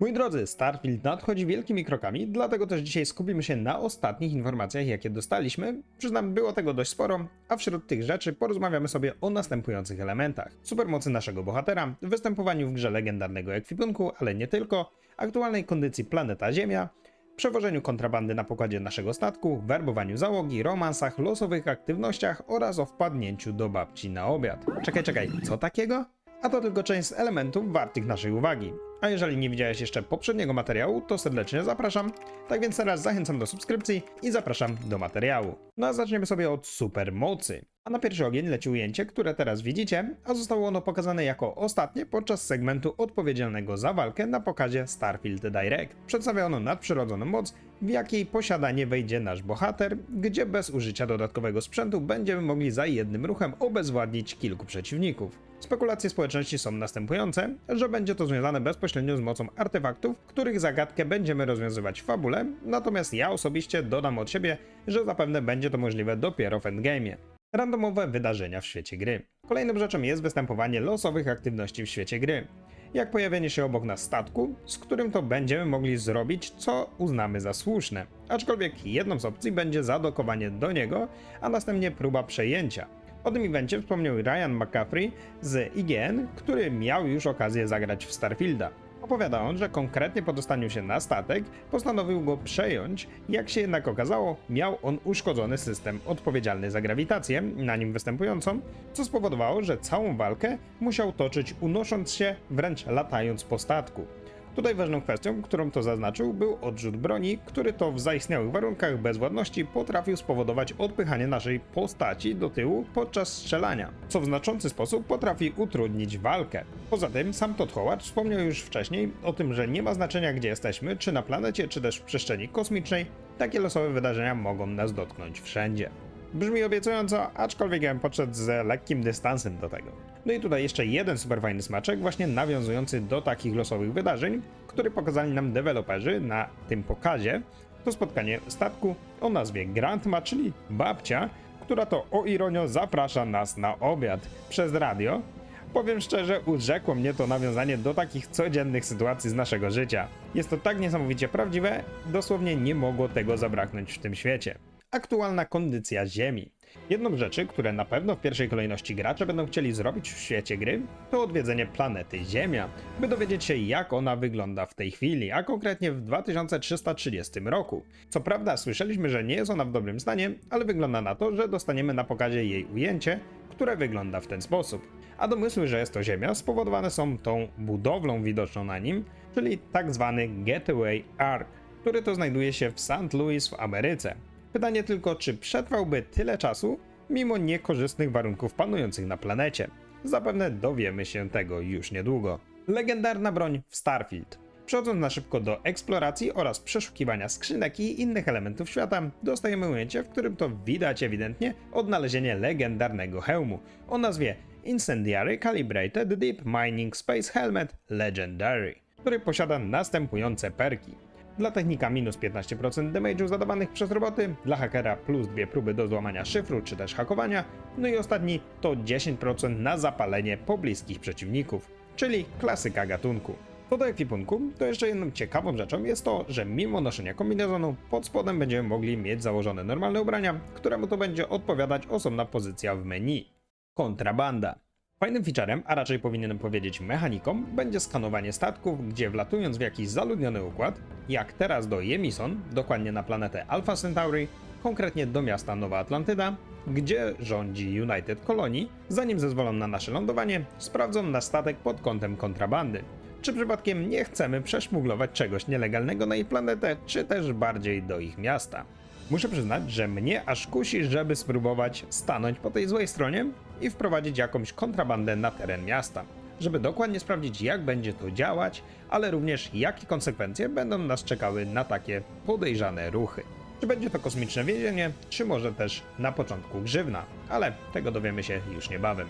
Moi drodzy, Starfield nadchodzi wielkimi krokami, dlatego też dzisiaj skupimy się na ostatnich informacjach, jakie dostaliśmy. Przyznam, było tego dość sporo, a wśród tych rzeczy porozmawiamy sobie o następujących elementach. Supermocy naszego bohatera, występowaniu w grze legendarnego ekwipunku, ale nie tylko, aktualnej kondycji planeta Ziemia, przewożeniu kontrabandy na pokładzie naszego statku, werbowaniu załogi, romansach, losowych aktywnościach oraz o wpadnięciu do babci na obiad. Czekaj, czekaj, co takiego? A to tylko część z elementów wartych naszej uwagi. A jeżeli nie widziałeś jeszcze poprzedniego materiału, to serdecznie zapraszam. Tak więc teraz zachęcam do subskrypcji i zapraszam do materiału. No a zaczniemy sobie od supermocy. A na pierwszy ogień leci ujęcie, które teraz widzicie, a zostało ono pokazane jako ostatnie podczas segmentu odpowiedzialnego za walkę na pokazie Starfield Direct. Przedstawia ono nadprzyrodzoną moc, w jakiej posiadanie wejdzie nasz bohater, gdzie bez użycia dodatkowego sprzętu będziemy mogli za jednym ruchem obezwładnić kilku przeciwników. Spekulacje społeczności są następujące, że będzie to związane bezpośrednio z mocą artefaktów, których zagadkę będziemy rozwiązywać w fabule, natomiast ja osobiście dodam od siebie, że zapewne będzie to możliwe dopiero w endgame'ie. Randomowe wydarzenia w świecie gry. Kolejną rzeczą jest występowanie losowych aktywności w świecie gry. Jak pojawienie się obok nas statku, z którym to będziemy mogli zrobić, co uznamy za słuszne. Aczkolwiek jedną z opcji będzie zadokowanie do niego, a następnie próba przejęcia. O tym evencie wspomniał Ryan McCaffrey z IGN, który miał już okazję zagrać w Starfielda. Opowiada on, że konkretnie po dostaniu się na statek postanowił go przejąć, jak się jednak okazało, miał on uszkodzony system odpowiedzialny za grawitację, na nim występującą, co spowodowało, że całą walkę musiał toczyć unosząc się, wręcz latając po statku. Tutaj ważną kwestią, którą to zaznaczył, był odrzut broni, który to w zaistniałych warunkach bezwładności potrafił spowodować odpychanie naszej postaci do tyłu podczas strzelania, co w znaczący sposób potrafi utrudnić walkę. Poza tym, sam Todd Howard wspomniał już wcześniej o tym, że nie ma znaczenia gdzie jesteśmy, czy na planecie, czy też w przestrzeni kosmicznej, takie losowe wydarzenia mogą nas dotknąć wszędzie. Brzmi obiecująco, aczkolwiek ja bym podszedł z lekkim dystansem do tego. No i tutaj jeszcze jeden super fajny smaczek, właśnie nawiązujący do takich losowych wydarzeń, który pokazali nam deweloperzy na tym pokazie. To spotkanie statku o nazwie Grandma, czyli babcia, która to o ironio zaprasza nas na obiad przez radio. Powiem szczerze, urzekło mnie to nawiązanie do takich codziennych sytuacji z naszego życia. Jest to tak niesamowicie prawdziwe, dosłownie nie mogło tego zabraknąć w tym świecie aktualna kondycja Ziemi. Jedną z rzeczy, które na pewno w pierwszej kolejności gracze będą chcieli zrobić w świecie gry, to odwiedzenie planety Ziemia, by dowiedzieć się jak ona wygląda w tej chwili, a konkretnie w 2330 roku. Co prawda słyszeliśmy, że nie jest ona w dobrym stanie, ale wygląda na to, że dostaniemy na pokazie jej ujęcie, które wygląda w ten sposób. A domysły, że jest to Ziemia spowodowane są tą budowlą widoczną na nim, czyli tak zwany Getaway Arc, który to znajduje się w St. Louis w Ameryce. Pytanie tylko, czy przetrwałby tyle czasu, mimo niekorzystnych warunków panujących na planecie. Zapewne dowiemy się tego już niedługo. Legendarna broń w Starfield. Przechodząc na szybko do eksploracji oraz przeszukiwania skrzynek i innych elementów świata, dostajemy ujęcie, w którym to widać ewidentnie odnalezienie legendarnego hełmu o nazwie Incendiary Calibrated Deep Mining Space Helmet Legendary, który posiada następujące perki. Dla technika minus 15% damage'u zadawanych przez roboty, dla hakera plus dwie próby do złamania szyfru czy też hakowania, no i ostatni to 10% na zapalenie pobliskich przeciwników, czyli klasyka gatunku. Co do ekwipunku, to jeszcze jedną ciekawą rzeczą jest to, że mimo noszenia kombinezonu, pod spodem będziemy mogli mieć założone normalne ubrania, któremu to będzie odpowiadać osobna pozycja w menu. Kontrabanda. Fajnym featurem, a raczej powinienem powiedzieć mechaniką, będzie skanowanie statków, gdzie wlatując w jakiś zaludniony układ, jak teraz do Jemison, dokładnie na planetę Alpha Centauri, konkretnie do miasta Nowa Atlantyda, gdzie rządzi United Colony, zanim zezwolą na nasze lądowanie, sprawdzą nasz statek pod kątem kontrabandy. Czy przypadkiem nie chcemy przeszmuglować czegoś nielegalnego na ich planetę, czy też bardziej do ich miasta? Muszę przyznać, że mnie aż kusi, żeby spróbować stanąć po tej złej stronie i wprowadzić jakąś kontrabandę na teren miasta, żeby dokładnie sprawdzić, jak będzie to działać, ale również jakie konsekwencje będą nas czekały na takie podejrzane ruchy. Czy będzie to kosmiczne więzienie, czy może też na początku grzywna, ale tego dowiemy się już niebawem.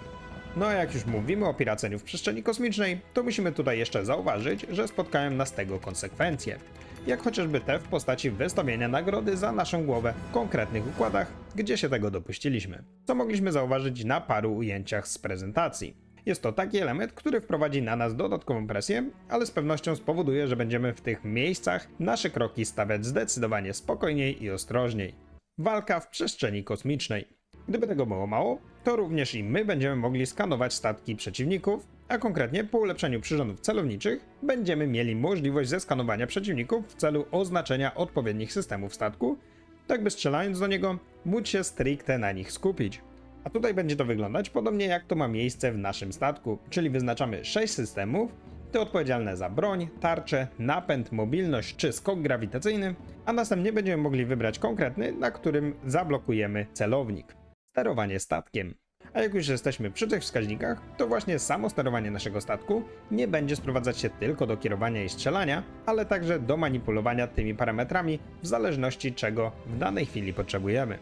No a jak już mówimy o piraceniu w przestrzeni kosmicznej, to musimy tutaj jeszcze zauważyć, że spotkają nas tego konsekwencje. Jak chociażby te w postaci wystawienia nagrody za naszą głowę w konkretnych układach, gdzie się tego dopuściliśmy. Co mogliśmy zauważyć na paru ujęciach z prezentacji. Jest to taki element, który wprowadzi na nas dodatkową presję, ale z pewnością spowoduje, że będziemy w tych miejscach nasze kroki stawiać zdecydowanie spokojniej i ostrożniej. Walka w przestrzeni kosmicznej. Gdyby tego było mało, to również i my będziemy mogli skanować statki przeciwników, a konkretnie po ulepszeniu przyrządów celowniczych będziemy mieli możliwość zeskanowania przeciwników w celu oznaczenia odpowiednich systemów statku, tak by strzelając do niego móc się stricte na nich skupić. A tutaj będzie to wyglądać podobnie jak to ma miejsce w naszym statku, czyli wyznaczamy 6 systemów, te odpowiedzialne za broń, tarczę, napęd, mobilność czy skok grawitacyjny, a następnie będziemy mogli wybrać konkretny, na którym zablokujemy celownik. Sterowanie statkiem. A jak już jesteśmy przy tych wskaźnikach, to właśnie samo sterowanie naszego statku nie będzie sprowadzać się tylko do kierowania i strzelania, ale także do manipulowania tymi parametrami w zależności czego w danej chwili potrzebujemy.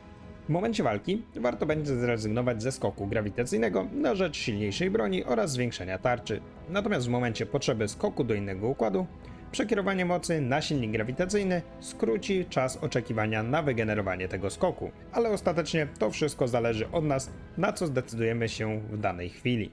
W momencie walki warto będzie zrezygnować ze skoku grawitacyjnego na rzecz silniejszej broni oraz zwiększenia tarczy. Natomiast w momencie potrzeby skoku do innego układu, przekierowanie mocy na silnik grawitacyjny skróci czas oczekiwania na wygenerowanie tego skoku, ale ostatecznie to wszystko zależy od nas, na co zdecydujemy się w danej chwili.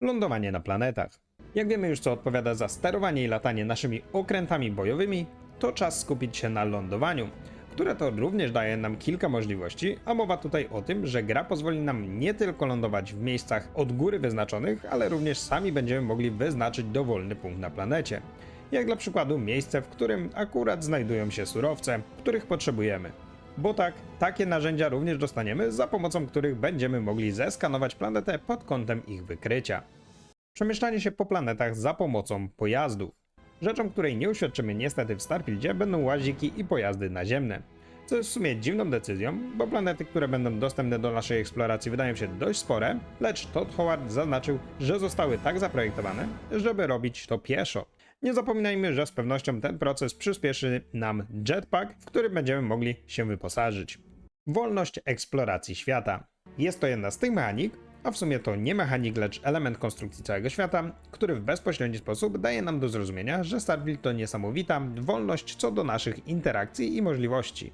Lądowanie na planetach. Jak wiemy już co odpowiada za sterowanie i latanie naszymi okrętami bojowymi, to czas skupić się na lądowaniu, które to również daje nam kilka możliwości, a mowa tutaj o tym, że gra pozwoli nam nie tylko lądować w miejscach od góry wyznaczonych, ale również sami będziemy mogli wyznaczyć dowolny punkt na planecie. Jak dla przykładu miejsce, w którym akurat znajdują się surowce, których potrzebujemy. Bo tak, takie narzędzia również dostaniemy, za pomocą których będziemy mogli zeskanować planetę pod kątem ich wykrycia. Przemieszczanie się po planetach za pomocą pojazdów. Rzeczą, której nie uświadczymy niestety w Starfieldzie będą łaziki i pojazdy naziemne. Co jest w sumie dziwną decyzją, bo planety, które będą dostępne do naszej eksploracji wydają się dość spore, lecz Todd Howard zaznaczył, że zostały tak zaprojektowane, żeby robić to pieszo. Nie zapominajmy, że z pewnością ten proces przyspieszy nam jetpack, w który będziemy mogli się wyposażyć. Wolność eksploracji świata. Jest to jedna z tych mechanik, a w sumie to nie mechanik, lecz element konstrukcji całego świata, który w bezpośredni sposób daje nam do zrozumienia, że Starfield to niesamowita wolność co do naszych interakcji i możliwości.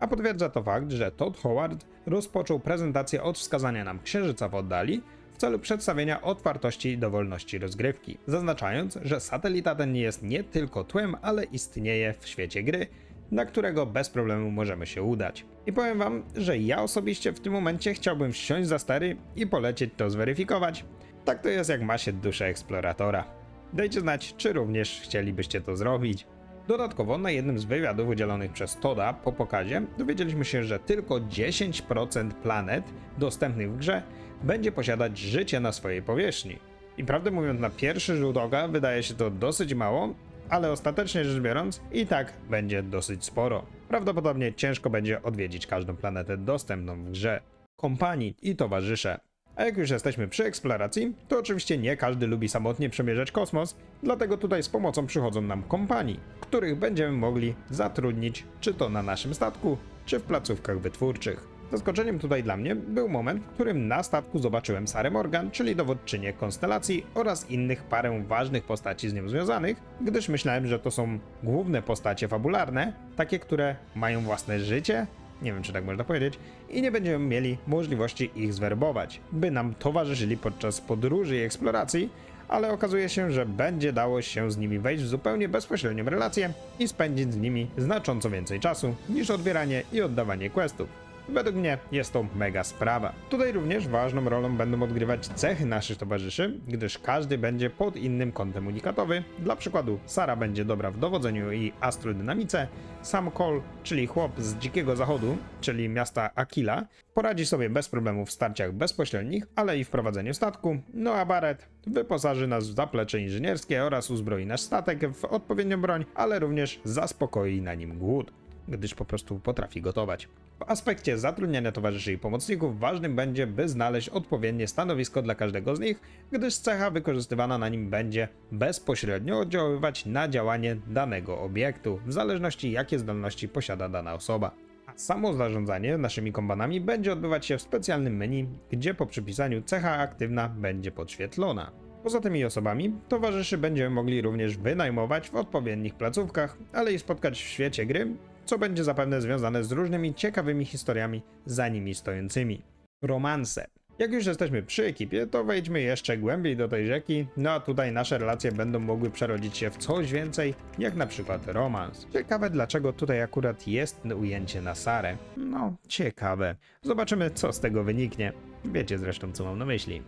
A potwierdza to fakt, że Todd Howard rozpoczął prezentację od wskazania nam księżyca w oddali celu przedstawienia otwartości i dowolności rozgrywki, zaznaczając, że satelita ten jest nie tylko tłem, ale istnieje w świecie gry, na którego bez problemu możemy się udać. I powiem wam, że ja osobiście w tym momencie chciałbym wsiąść za stery i polecieć to zweryfikować. Tak to jest jak ma się duszę eksploratora. Dajcie znać, czy również chcielibyście to zrobić. Dodatkowo na jednym z wywiadów udzielonych przez Toda po pokazie dowiedzieliśmy się, że tylko 10% planet dostępnych w grze będzie posiadać życie na swojej powierzchni. I prawdę mówiąc, na pierwszy rzut oka wydaje się to dosyć mało, ale ostatecznie rzecz biorąc, i tak będzie dosyć sporo. Prawdopodobnie ciężko będzie odwiedzić każdą planetę dostępną w grze. Kompanii i towarzysze. A jak już jesteśmy przy eksploracji, to oczywiście nie każdy lubi samotnie przemierzać kosmos, dlatego tutaj z pomocą przychodzą nam kompanii, których będziemy mogli zatrudnić czy to na naszym statku, czy w placówkach wytwórczych. Zaskoczeniem tutaj dla mnie był moment, w którym na statku zobaczyłem Sarę Morgan, czyli dowódczynię konstelacji oraz innych parę ważnych postaci z nią związanych, gdyż myślałem, że to są główne postacie fabularne, takie, które mają własne życie, nie wiem czy tak można powiedzieć, i nie będziemy mieli możliwości ich zwerbować, by nam towarzyszyli podczas podróży i eksploracji, ale okazuje się, że będzie dało się z nimi wejść w zupełnie bezpośrednią relację i spędzić z nimi znacząco więcej czasu niż odbieranie i oddawanie questów. Według mnie jest to mega sprawa. Tutaj również ważną rolą będą odgrywać cechy naszych towarzyszy, gdyż każdy będzie pod innym kątem unikatowy. Dla przykładu, Sara będzie dobra w dowodzeniu i astrodynamice, sam Cole, czyli chłop z dzikiego zachodu, czyli miasta Aquila, poradzi sobie bez problemu w starciach bezpośrednich, ale i w prowadzeniu statku, no a Barrett wyposaży nas w zaplecze inżynierskie oraz uzbroi nasz statek w odpowiednią broń, ale również zaspokoi na nim głód gdyż po prostu potrafi gotować. W aspekcie zatrudniania towarzyszy i pomocników ważnym będzie, by znaleźć odpowiednie stanowisko dla każdego z nich, gdyż cecha wykorzystywana na nim będzie bezpośrednio oddziaływać na działanie danego obiektu, w zależności jakie zdolności posiada dana osoba. A samo zarządzanie naszymi kombanami będzie odbywać się w specjalnym menu, gdzie po przypisaniu cecha aktywna będzie podświetlona. Poza tymi osobami, towarzyszy będziemy mogli również wynajmować w odpowiednich placówkach, ale i spotkać w świecie gry, co będzie zapewne związane z różnymi ciekawymi historiami za nimi stojącymi. Romanse. Jak już jesteśmy przy ekipie, to wejdźmy jeszcze głębiej do tej rzeki, no a tutaj nasze relacje będą mogły przerodzić się w coś więcej, jak na przykład romans. Ciekawe dlaczego tutaj akurat jest ujęcie na Sarę. No, ciekawe. Zobaczymy co z tego wyniknie. Wiecie zresztą co mam na myśli.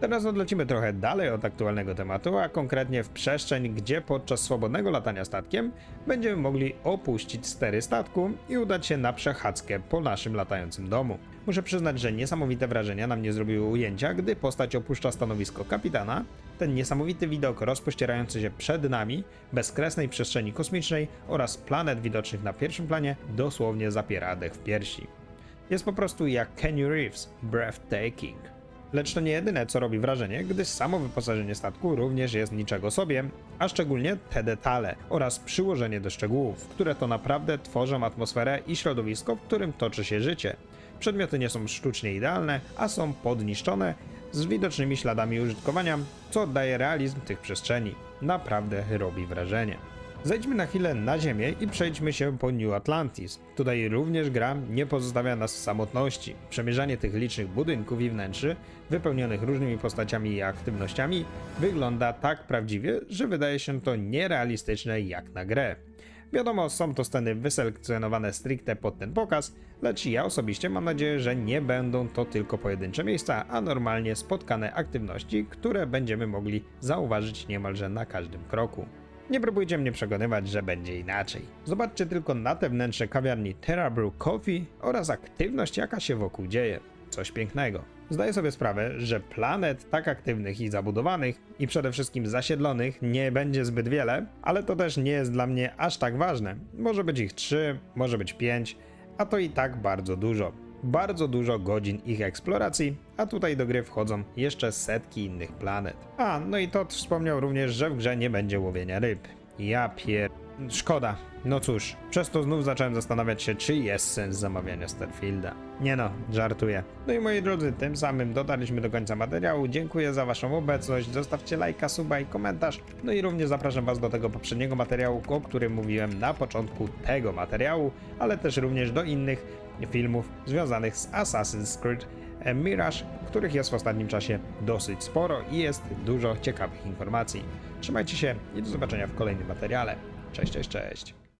Teraz odlecimy trochę dalej od aktualnego tematu, a konkretnie w przestrzeń, gdzie podczas swobodnego latania statkiem będziemy mogli opuścić stery statku i udać się na przechadzkę po naszym latającym domu. Muszę przyznać, że niesamowite wrażenia na mnie zrobiły ujęcia, gdy postać opuszcza stanowisko kapitana, ten niesamowity widok rozpościerający się przed nami, bezkresnej przestrzeni kosmicznej oraz planet widocznych na pierwszym planie dosłownie zapiera dech w piersi. Jest po prostu jak Kenny Reeves, breathtaking. Lecz to nie jedyne, co robi wrażenie, gdyż samo wyposażenie statku również jest niczego sobie, a szczególnie te detale oraz przyłożenie do szczegółów, które to naprawdę tworzą atmosferę i środowisko, w którym toczy się życie. Przedmioty nie są sztucznie idealne, a są podniszczone z widocznymi śladami użytkowania, co oddaje realizm tych przestrzeni. Naprawdę robi wrażenie. Zejdźmy na chwilę na ziemię i przejdźmy się po New Atlantis. Tutaj również gra nie pozostawia nas w samotności. Przemierzanie tych licznych budynków i wnętrzy, wypełnionych różnymi postaciami i aktywnościami, wygląda tak prawdziwie, że wydaje się to nierealistyczne jak na grę. Wiadomo, są to sceny wyselekcjonowane stricte pod ten pokaz, lecz ja osobiście mam nadzieję, że nie będą to tylko pojedyncze miejsca, a normalnie spotkane aktywności, które będziemy mogli zauważyć niemalże na każdym kroku. Nie próbujcie mnie przekonywać, że będzie inaczej. Zobaczcie tylko na te wnętrze kawiarni Terra Brew Coffee oraz aktywność jaka się wokół dzieje. Coś pięknego. Zdaję sobie sprawę, że planet tak aktywnych i zabudowanych i przede wszystkim zasiedlonych nie będzie zbyt wiele, ale to też nie jest dla mnie aż tak ważne. Może być ich 3, może być 5, a to i tak bardzo dużo. Bardzo dużo godzin ich eksploracji, a tutaj do gry wchodzą jeszcze setki innych planet. A, no i to wspomniał również, że w grze nie będzie łowienia ryb. Ja pier... Szkoda. No cóż, przez to znów zacząłem zastanawiać się, czy jest sens zamawiania Starfielda. Nie no, żartuję. No i moi drodzy, tym samym dotarliśmy do końca materiału. Dziękuję za waszą obecność. Zostawcie lajka, suba i komentarz. No i również zapraszam was do tego poprzedniego materiału, o którym mówiłem na początku tego materiału, ale też również do innych filmów związanych z Assassin's Creed Mirage, których jest w ostatnim czasie dosyć sporo i jest dużo ciekawych informacji. Trzymajcie się i do zobaczenia w kolejnym materiale. Cześć, cześć, cześć.